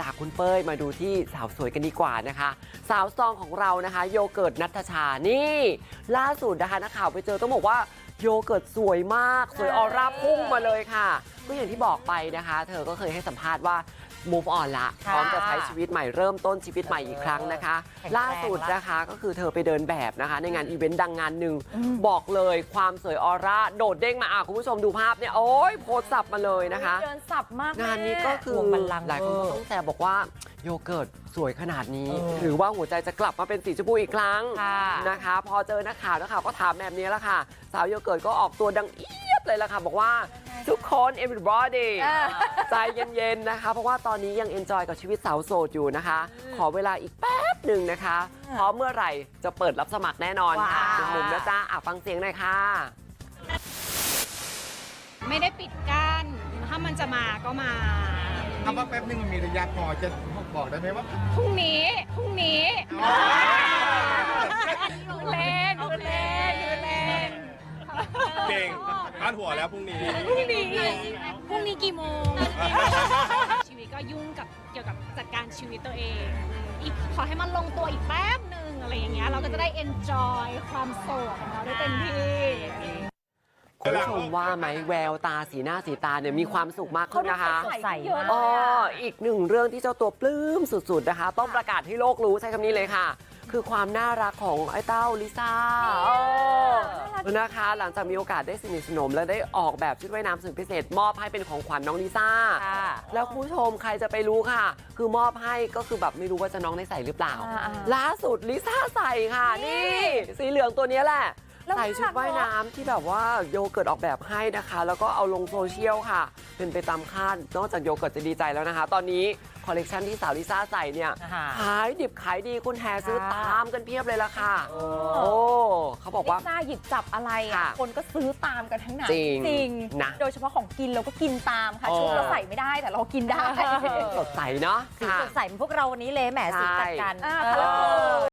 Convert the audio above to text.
จากคุณเป้ยมาดูที่สาวสวยกันดีกว่านะคะ สาวซองของเรานะคะ โยเกิร์ตนัทชานี่ ล่าสุดนะคะนักข่าวไปเจอต้องบอกว่า โยเกิร์ตสวยมาก สวยออร่าพุ่งมาเลยค่ะก็อย่างที่บอกไปนะคะ เธอก็เคยให้สัมภาษณ์ว่า move on ละพค่ะร้อมจะใช้ชีวิตใหม่เริ่มต้นชีวิตใหม่อีกครั้งนะคะแข็งแรงล่าสุดนะคะก็คือเธอไปเดินแบบนะคะ ในงานอีเวนต์ดังงานหนึ่งอืมบอกเลยความสวยออร่าโดดเด้งมาอะคุณผู้ชมดูภาพเนี่ยโอ้ยโพสต์สับมาเลยนะคะเดินสับมากงานนี้ก็คือวงบัลลังก์หลายคนก็เวอร์ต้องแซวบอกว่า โยเกิร์ตสวยขนาดนี้เออหรือว่าหัวใจจะกลับมาเป็นสีชมพูอีกครั้งค่ะนะคะ พอเจอนักข่าวนักข่าวก็ถามแบบนี้แล้วค่ะ สาวโยเกิร์ตก็ออกตัวดังเอียดเลยละค่ะ บอกว่าทุกคน everybody เออใจเย็นๆนะคะ เพราะว่าตอนนี้ยังเอนจอยกับชีวิตสาวโสดอยู่นะคะ ขอเวลาอีกแป๊บหนึ่งนะคะพร้อมเมื่อไหร่จะเปิดรับสมัครแน่นอนค่ะว้าวหนุ่มๆนะจ๊ะอะฟังเสียงหน่อยค่ะ ไม่ได้ปิดกั้นถ้ามันจะมาก็มา คำว่าแป๊บนึงมันมีระยะพอจะบอกได้ไหมว่าพรุ่งนี้ พรุ่งนี้เล่นเล่นเล่นเก่งพาดหัวแล้วพรุ่งนี้ พรุ่งนี้ พรุ่งนี้กี่โมง ชีวิตก็ยุ่งกับเกี่ยวกับจัดการชีวิตตัวเอง อีกขอให้มันลงตัวอีกแป๊บหนึ่งอะไรอย่างเงี้ย เราก็จะได้ enjoy ความโสดของเราได้เต็มที่ คุณผู้ชมว่าไหมแววตาสีหน้าสีตาเนี่ยมีความสุขมากขึ้นนะคะสดใสมากอ๋ออีกหนึ่งเรื่องที่เจ้าตัวปลื้มสุดๆนะคะ ต้องประกาศให้โลกรู้ใช้คำนี้เลยค่ะ คือความน่ารักของไอ้เต้าลิซ่าเออนะคะ หลังจากมีโอกาสได้สนิทสนม และได้ออกแบบชุดว่ายน้ำสุดพิเศษ มอบให้เป็นของขวัญน้องลิซ่าค่ะแล้วคุณผู้ชมใครจะไปรู้ค่ะ คือมอบให้ก็คือแบบไม่รู้ว่าจะน้องได้ใส่หรือเปล่าอ่าล่าสุดลิซ่าใส่ค่ะ นี่ สีเหลืองตัวเนี้ยแหละแล้ว ใส่ชุดว่ายน่ารักเนอะน้ำที่แบบว่าโยเกิร์ตออกแบบให้นะคะ แล้วก็เอาลงโซเชียลค่ะ เป็นไปตามคาดนอกจากโยเกิร์ตจะดีใจแล้วนะคะ ตอนนี้คอลเลกชันที่สาวลิซ่าใส่เนี่ยนะคะขายดิบขายดีคุณแห่ซื้อค่ะตามกันเพียบเลยละค่ะเอโอ้อเขาบอกว่า ลิซ่าหยิบจับอะไรค่ะอะคนก็ซื้อตามกันทั้งนั้นจริงๆนะโดยเฉพาะของกินเราก็กินตามค่ะอ๋อชุดเราใส่ไม่ได้แต่เรากินได้ สดใสเนาะสีค่ะ สดใสเหมือนพวกเราวันนี้เลยแหมสีตัดกันอ่าเออ